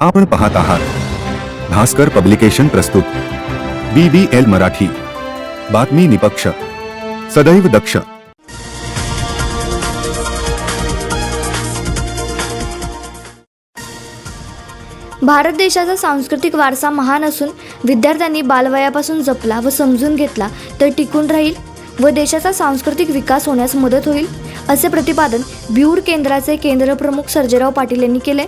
आपण पाहत आहात. भास्कर पब्लिकेशन प्रस्तुत. B B L Marathi. बातमी निपक्ष. सदैव दक्ष. भारत देशाचा सांस्कृतिक वारसा महान असून विद्यार्थ्यांनी बालवयापासून जपला व समजून घेतला तर टिकून राहील व देशाचा सांस्कृतिक विकास होण्यास मदत होईल असे प्रतिपादन ब्यूर केंद्राचे केंद्रप्रमुख सर्जेराव पाटील यांनी केले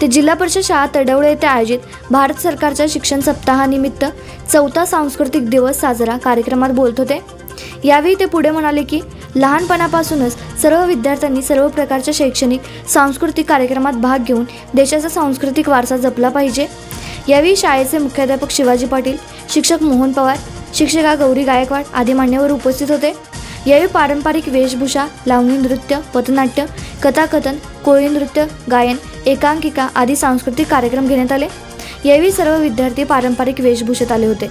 ते जिल्हा परिषद शाळा तडवळे येथे आयोजित भारत सरकारच्या शिक्षण सप्ताहानिमित्त चौथा सांस्कृतिक दिवस साजरा कार्यक्रमात बोलत होते. यावेळी ते पुढे म्हणाले की लहानपणापासूनच सर्व विद्यार्थ्यांनी सर्व प्रकारच्या शैक्षणिक सांस्कृतिक कार्यक्रमात भाग घेऊन देशाचा सांस्कृतिक वारसा जपला पाहिजे. यावेळी शाळेचे मुख्याध्यापक शिवाजी पाटील शिक्षक मोहन पवार शिक्षिका गौरी गायकवाड आदी मान्यवर उपस्थित होते. यावेळी पारंपरिक वेशभूषा लावणी नृत्य पथनाट्य कथाकथन कोळी नृत्य गायन एकांकिका आदी सांस्कृतिक कार्यक्रम घेण्यात आले. यावेळी सर्व विद्यार्थी पारंपरिक वेशभूषेत आले होते.